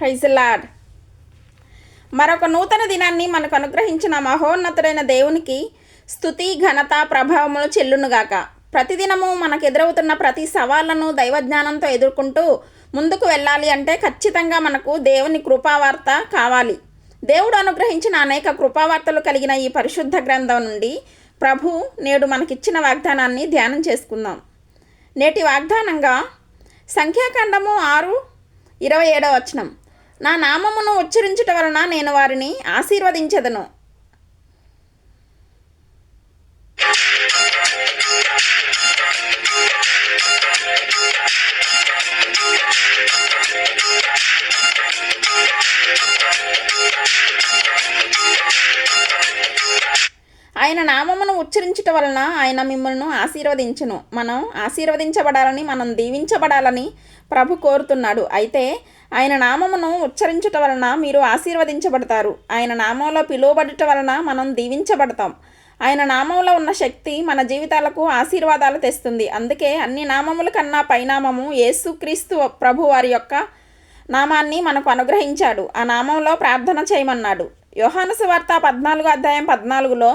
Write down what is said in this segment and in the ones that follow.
ఫైజలాడ్ మరొక నూతన దినాన్ని మనకు అనుగ్రహించిన మహోన్నతుడైన దేవునికి స్థుతి ఘనత ప్రభావములు చెల్లునుగాక. ప్రతిదినము మనకు ఎదురవుతున్న ప్రతి సవాళ్ళను దైవజ్ఞానంతో ఎదుర్కొంటూ ముందుకు వెళ్ళాలి అంటే ఖచ్చితంగా మనకు దేవుని కృపావార్త కావాలి. దేవుడు అనుగ్రహించిన అనేక కృపావార్తలు కలిగిన ఈ పరిశుద్ధ గ్రంథం నుండి ప్రభు నేడు మనకిచ్చిన వాగ్దానాన్ని ధ్యానం చేసుకుందాం. నేటి వాగ్దానంగా సంఖ్యాకాండము ఆరు ఇరవై ఏడవ వచనం. నా నామమును ఉచ్చరించుట వలన నేను వారిని ఆశీర్వదించదను. ఆయన నామము ఉచ్చరించుట వలన ఆయన మిమ్మల్ని ఆశీర్వదించును. మనం ఆశీర్వదించబడాలని మనం దీవించబడాలని ప్రభు కోరుతున్నాడు. అయితే ఆయన నామమును ఉచ్చరించుట వలన మీరు ఆశీర్వదించబడతారు. ఆయన నామంలో పిలువబడుట వలన మనం దీవించబడతాం. ఆయన నామంలో ఉన్న శక్తి మన జీవితాలకు ఆశీర్వాదాలు తెస్తుంది. అందుకే అన్ని నామముల కన్నా పైనామము యేసుక్రీస్తు ప్రభు వారి యొక్క నామాన్ని మనకు అనుగ్రహించాడు. ఆ నామంలో ప్రార్థన చేయమన్నాడు. యోహాను సువార్త పద్నాలుగు అధ్యాయం పద్నాలుగులో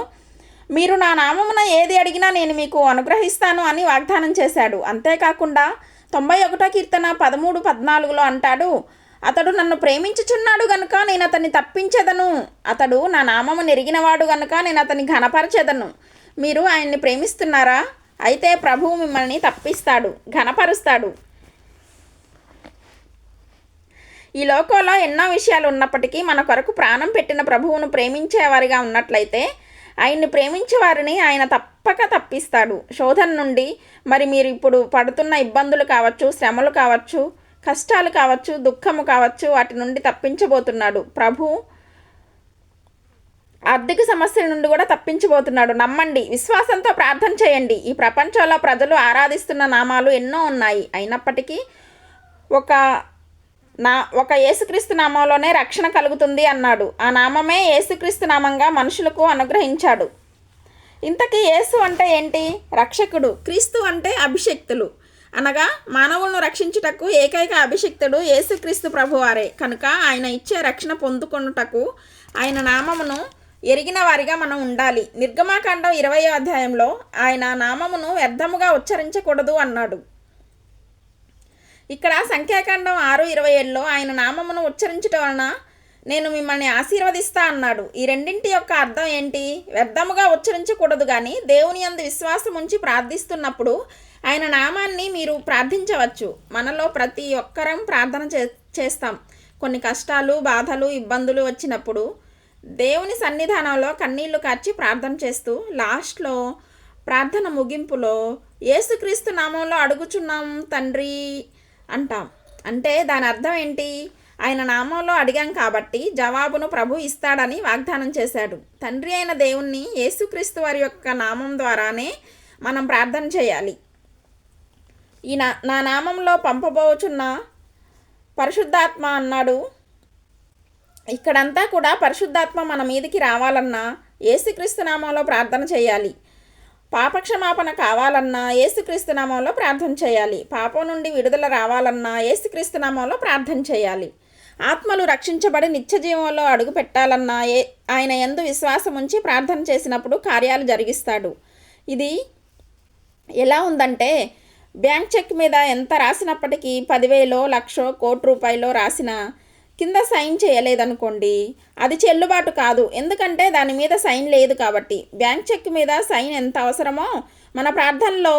మీరు నా నామమున ఏది అడిగినా నేను మీకు అనుగ్రహిస్తాను అని వాగ్దానం చేశాడు. అంతేకాకుండా తొంభై ఒకటో కీర్తన పదమూడు పద్నాలుగులో అంటాడు అతడు నన్ను ప్రేమించుచున్నాడు గనుక నేను అతన్ని తప్పించెదను. అతడు నా నామము నెరిగినవాడు గనుక నేను అతన్ని ఘనపరచేదను. మీరు ఆయన్ని ప్రేమిస్తున్నారా? అయితే ప్రభువు మిమ్మల్ని తప్పిస్తాడు ఘనపరుస్తాడు. ఈ లోకంలో ఎన్నో విషయాలు ఉన్నప్పటికీ మన కొరకు ప్రాణం పెట్టిన ప్రభువును ప్రేమించేవారిగా ఉన్నట్లయితే ఆయన్ని ప్రేమించే వారిని ఆయన తప్పక తప్పిస్తాడు. శోధన నుండి మరి మీరు ఇప్పుడు పడుతున్న ఇబ్బందులు కావచ్చు శ్రమలు కావచ్చు కష్టాలు కావచ్చు దుఃఖము కావచ్చు వాటి నుండి తప్పించబోతున్నాడు. ప్రభు ఆర్థిక సమస్యల నుండి కూడా తప్పించబోతున్నాడు. నమ్మండి విశ్వాసంతో ప్రార్థన చేయండి. ఈ ప్రపంచంలో ప్రజలు ఆరాధిస్తున్న నామాలు ఎన్నో ఉన్నాయి. అయినప్పటికీ ఒక నా ఒక యేసుక్రీస్తు నామంలోనే రక్షణ కలుగుతుంది అన్నాడు. ఆ నామమే యేసుక్రీస్తు నామంగా మనుషులకు అనుగ్రహించాడు. ఇంతకీ యేసు అంటే ఏంటి? రక్షకుడు. క్రీస్తు అంటే అభిషక్తులు. అనగా మానవులను రక్షించుటకు ఏకైక అభిషక్తుడు యేసుక్రీస్తు ప్రభువారే. కనుక ఆయన ఇచ్చే రక్షణ పొందుకొనుటకు ఆయన నామమును ఎరిగిన వారిగా మనం ఉండాలి. నిర్గమాకాండం ఇరవై అధ్యాయంలో ఆయన నామమును వ్యర్థముగా ఉచ్చరించకూడదు అన్నాడు. ఇక్కడ సంఖ్యాకాండం ఆరు ఇరవై ఏడులో ఆయన నామమును ఉచ్చరించటం వలన నేను మిమ్మల్ని ఆశీర్వదిస్తా అన్నాడు. ఈ రెండింటి యొక్క అర్థం ఏంటి? వ్యర్థముగా ఉచ్చరించకూడదు కానీ దేవుని అందు విశ్వాసం ఉంచి ప్రార్థిస్తున్నప్పుడు ఆయన నామాన్ని మీరు ప్రార్థించవచ్చు. మనలో ప్రతి ఒక్కరం ప్రార్థన చే చేస్తాం. కొన్ని కష్టాలు బాధలు ఇబ్బందులు వచ్చినప్పుడు దేవుని సన్నిధానంలో కన్నీళ్ళు కార్చి ప్రార్థన చేస్తూ లాస్ట్లో ప్రార్థన ముగింపులో యేసుక్రీస్తు నామంలో అడుగుచున్నాం తండ్రి. అంటాం. అంటే దాని అర్థం ఏంటి? ఆయన నామంలో అడిగాం కాబట్టి జవాబును ప్రభు ఇస్తాడని వాగ్దానం చేశాడు. తండ్రి అయిన దేవుణ్ణి యేసుక్రీస్తు వారి యొక్క నామం ద్వారానే మనం ప్రార్థన చేయాలి. ఈ నా నా నామంలో పంపబోచున్న పరిశుద్ధాత్మ అన్నాడు. ఇక్కడంతా కూడా పరిశుద్ధాత్మ మన మీదికి రావాలన్నా యేసుక్రీస్తు నామంలో ప్రార్థన చేయాలి. పాపక్షమాపణ కావాలన్నా ఏసుక్రీస్తునామంలో ప్రార్థన చేయాలి. పాపం నుండి విడుదల రావాలన్నా ఏసుక్రీస్తునామంలో ప్రార్థన చేయాలి. ఆత్మలు రక్షించబడి నిత్య జీవంలో అడుగు పెట్టాలన్నా ఏ ఆయన ఎందు విశ్వాసం ఉంచి ప్రార్థన చేసినప్పుడు కార్యాలు జరిగిస్తాడు. ఇది ఎలా ఉందంటే బ్యాంక్ చెక్ మీద ఎంత రాసినప్పటికీ పదివేలో లక్షో కోటి రూపాయలో రాసిన కింద సైన్ చేయలేదనుకోండి అది చెల్లుబాటు కాదు. ఎందుకంటే దాని మీద సైన్ లేదు కాబట్టి. బ్యాంక్ చెక్ మీద సైన్ ఎంత అవసరమో మన ప్రార్థనలో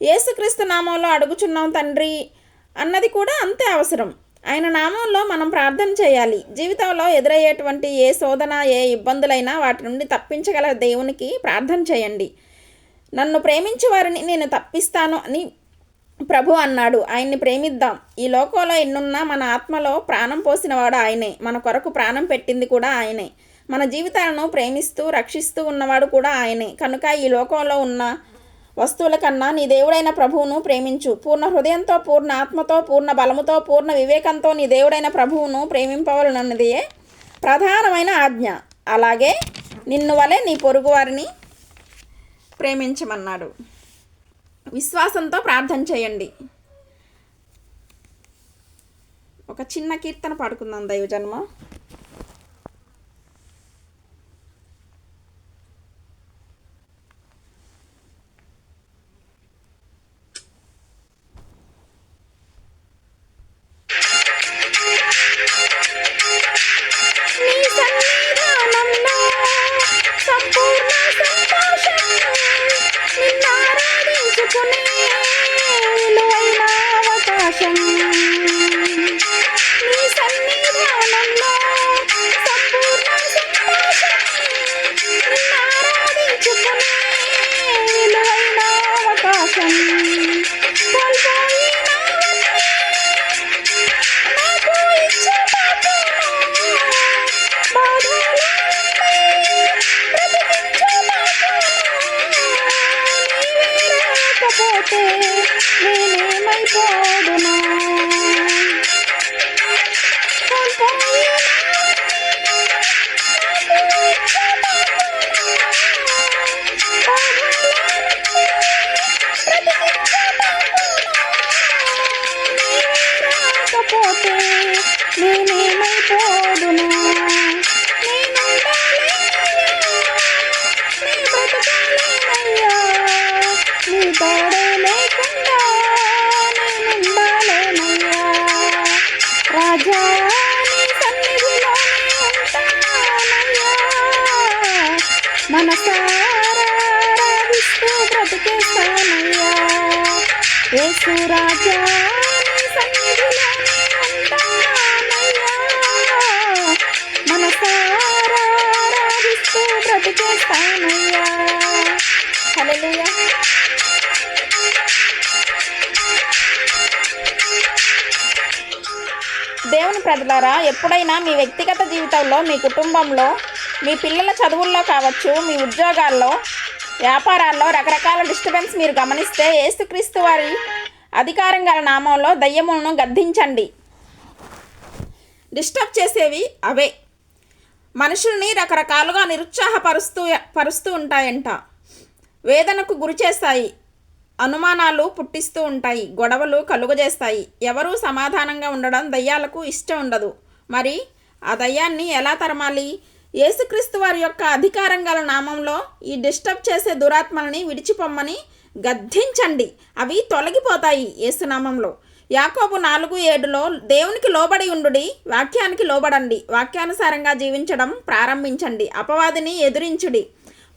ఏసుక్రీస్తు నామంలో అడుగుచున్నాం తండ్రి అన్నది కూడా అంతే అవసరం. ఆయన నామంలో మనం ప్రార్థన చేయాలి. జీవితంలో ఎదురయ్యేటువంటి ఏ శోధన ఏ ఇబ్బందులైనా వాటి నుండి తప్పించగల దేవునికి ప్రార్థన చేయండి. నన్ను ప్రేమించే వారిని నేను తప్పిస్తాను అని ప్రభు అన్నాడు ఆయన్ని ప్రేమిద్దాం. ఈ లోకంలో ఎన్నున్నా మన ఆత్మలో ప్రాణం పోసినవాడు ఆయనే. మన కొరకు ప్రాణం పెట్టింది కూడా ఆయనే. మన జీవితాలను ప్రేమిస్తూ రక్షిస్తూ ఉన్నవాడు కూడా ఆయనే. కనుక ఈ లోకంలో ఉన్న వస్తువుల కన్నా నీ దేవుడైన ప్రభువును ప్రేమించు. పూర్ణ హృదయంతో పూర్ణ ఆత్మతో పూర్ణ బలముతో పూర్ణ వివేకంతో నీ దేవుడైన ప్రభువును ప్రేమింపవలనన్నదే ప్రధానమైన ఆజ్ఞ. అలాగే నిన్ను వలె నీ పొరుగువారిని ప్రేమించమన్నాడు. విశ్వాసంతో ప్రార్థన చేయండి. ఒక చిన్న కీర్తన పాడుకుందాం దైవజన్మ. দুনিয়া తోడే లేకుండా నేనుండాలేనయ్యా రాజా నీ సన్నిధిలోనే ఉంటానయ్యా. మనసారా బ్రతికేస్తానయ్యా. యేసు రాజా నీ సన్నిధిలోనే ఉంటానయ్యా. బ్రతికేస్తానయ్యా. దేవుని ప్రజలారా ఎప్పుడైనా మీ వ్యక్తిగత జీవితంలో మీ కుటుంబంలో మీ పిల్లల చదువుల్లో కావచ్చు మీ ఉద్యోగాల్లో వ్యాపారాల్లో రకరకాల డిస్టర్బెన్స్ మీరు గమనిస్తే ఏసుక్రీస్తు వారి అధికారం గల నామంలో దయ్యములను గద్దించండి. డిస్టర్బ్ చేసేవి అవే. మనుషుల్ని రకరకాలుగా నిరుత్సాహపరుస్తూ పరుస్తూ ఉంటాయంట. వేదనకు గురి చేస్తాయి. అనుమానాలు పుట్టిస్తూ ఉంటాయి గొడవలు కలుగజేస్తాయి. ఎవరూ సమాధానంగా ఉండడం దయ్యాలకు ఇష్టం ఉండదు. మరి ఆ దయ్యాన్ని ఎలా తరమాలి? యేసుక్రీస్తు వారి యొక్క అధికారం గల నామంలో ఈ డిస్టర్బ్ చేసే దురాత్మల్ని విడిచిపొమ్మని గద్దించండి. అవి తొలగిపోతాయి యేసునామంలో. యాకోబు నాలుగు ఏడులో దేవునికి లోబడి ఉండుడి వాక్యానికి లోబడండి. వాక్యానుసారంగా జీవించడం ప్రారంభించండి. అపవాదిని ఎదురించుడి.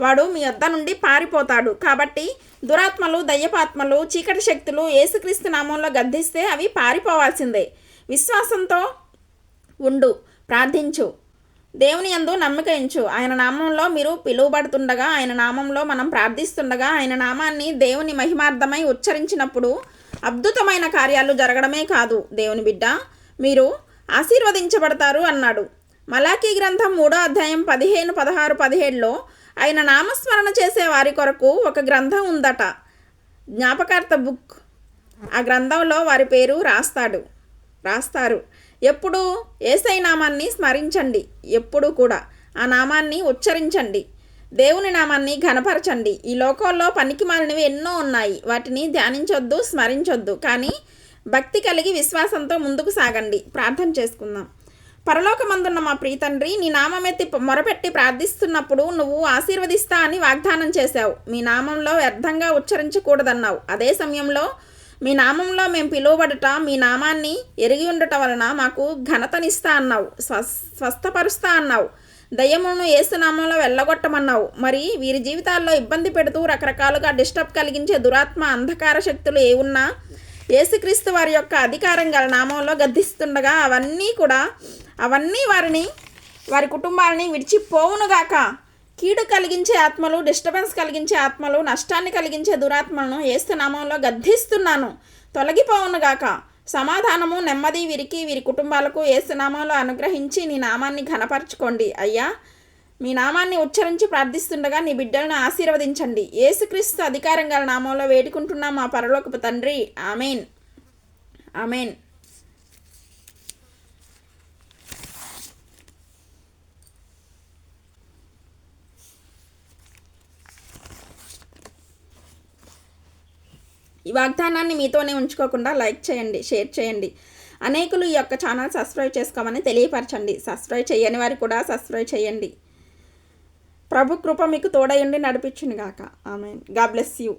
వాడు మీ వద్ద నుండి పారిపోతాడు. కాబట్టి దురాత్మలు దయ్యపాత్మలు చీకటి శక్తులు ఏసుక్రీస్తు నామంలో గద్దిస్తే అవి పారిపోవాల్సిందే. విశ్వాసంతో ఉండు ప్రార్థించు. దేవుని యందు నమ్మిక ఎంచు ఆయన నామంలో మీరు పిలువబడుతుండగా ఆయన నామంలో మనం ప్రార్థిస్తుండగా ఆయన నామాన్ని దేవుని మహిమార్థమై ఉచ్చరించినప్పుడు అద్భుతమైన కార్యాలు జరగడమే కాదు. దేవుని బిడ్డ మీరు ఆశీర్వదించబడతారు అన్నాడు. మలాకీ గ్రంథం మూడో అధ్యాయం పదిహేను పదహారు పదిహేడులో ఆయన నామస్మరణ చేసే వారి కొరకు ఒక గ్రంథం ఉందట. జ్ఞాపకార్థ బుక్. ఆ గ్రంథంలో వారి పేరు రాస్తాడు. రాస్తారు. ఎప్పుడు ఏసై నామాన్ని స్మరించండి. ఎప్పుడు కూడా. ఆ నామాన్ని ఉచ్చరించండి. దేవుని నామాన్ని ఘనపరచండి. ఈ లోకంలో పనికి మాలినవి ఎన్నో ఉన్నాయి. వాటిని ధ్యానించొద్దు స్మరించొద్దు. కానీ భక్తి కలిగి విశ్వాసంతో ముందుకు సాగండి. ప్రార్థన చేసుకుందాం. పరలోకమందున్న మా ప్రీతండ్రి నీ నామమెత్తి మొరపెట్టి ప్రార్థిస్తున్నప్పుడు నువ్వు ఆశీర్వదిస్తా అని వాగ్దానం చేశావు. మీ నామంలో వ్యర్థంగా ఉచ్చరించకూడదన్నావు. అదే సమయంలో మీ నామంలో మేము పిలువబడట మీ నామాన్ని ఎరిగి ఉండటం వలన మాకు ఘనతనిస్తా అన్నావు. స్వ స్వస్థపరుస్తా అన్నావు. దయ్యమును ఏసునామంలో వెళ్ళగొట్టమన్నావు. మరి వీరి జీవితాల్లో ఇబ్బంది పెడుతూ రకరకాలుగా డిస్టర్బ్ కలిగించే దురాత్మ అంధకార శక్తులు ఏ ఉన్నా యేసుక్రీస్తు వారి యొక్క అధికారం గల నామంలో గద్దిస్తుండగా అవన్నీ కూడా అవన్నీ వారిని వారి కుటుంబాలని విడిచిపోవునుగాక కీడు కలిగించే ఆత్మలు డిస్టర్బెన్స్ కలిగించే ఆత్మలు నష్టాన్ని కలిగించే దురాత్మలను ఏస్తునామంలో గద్దిస్తున్నాను. తొలగిపోవునుగాక సమాధానము నెమ్మది వీరికి వీరి కుటుంబాలకు ఏసునామంలో అనుగ్రహించి నీ నామాన్ని ఘనపరచుకోండి. అయ్యా మీ నామాన్ని ఉచ్చరించి ప్రార్థిస్తుండగా నీ బిడ్డలను ఆశీర్వదించండి. ఏసుక్రీస్తు అధికారం గల నామంలో వేడుకుంటున్నాం మా పరలోకపు తండ్రి. ఆమెన్. ఆమెన్. ఈ వాగ్దానాన్ని మీతోనే ఉంచుకోకుండా లైక్ చేయండి షేర్ చేయండి. అనేకులు ఈ యొక్క ఛానల్ సబ్స్క్రైబ్ చేసుకోమని తెలియపరచండి. సబ్స్క్రైబ్ చేయని వారు కూడా సబ్స్క్రైబ్ చేయండి. ప్రభు కృప మీకు తోడయుండి ఐ ఆమె గా బ్లెస్ యూ.